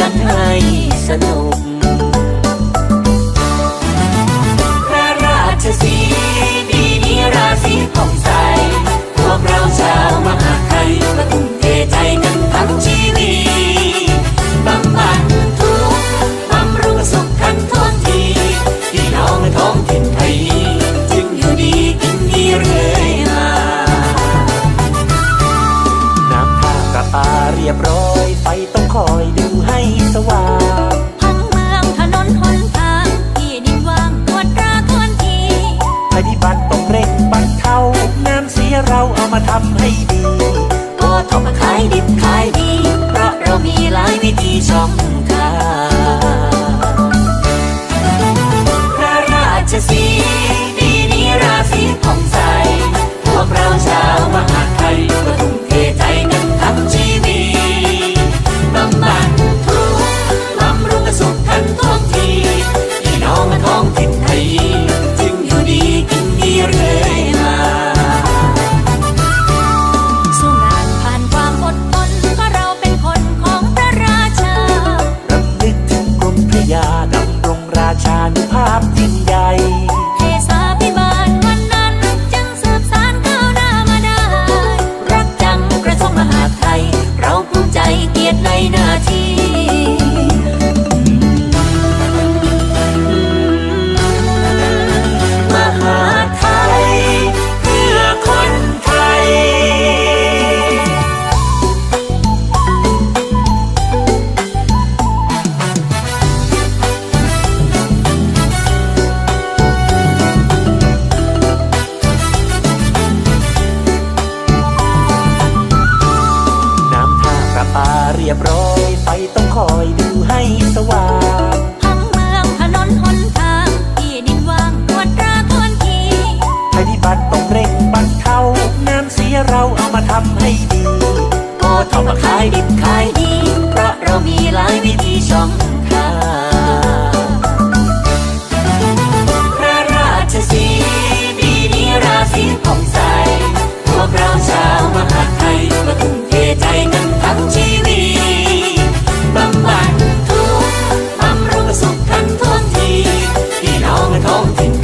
กันให้สนุก พระราชสีปีนี้ราศีผ่องใส พวกเราชาวมหาไทยก็ทุ่มเทใจกันทั้งชีวิตบำบัดทุกข์บำรุงสุขกันทั่วทีพี่น้องในท้องถิ่นไทยจึงอยู่ดีกินดีเรื่อยมาน้ำท่าประปาเรียบร้อยไฟต้องคอยดู สว่างพังเมืองถนนหนทางที่ดินว่างตรวจตราทวนทีปฏิบัติต้องเร่งบรรเทาน้ำเสียเราเอามาทำให้ดีก็ต้องมาขายดิบขายดี เพราะเรามีหลายวิธีช่อง ประปาเรียบร้อย ไฟต้องคอยดูให้สว่างทั้งเมืองถนนหนทางที่ดินว่างตรวจตราทวนทีปฏิบัติต้องเร่งบรรเทาน้ำเสียเราเอามาทำให้ดีก็ทำมาขายดิบขายดี เพราะเรามีหลายวิธีช่องทาง Don't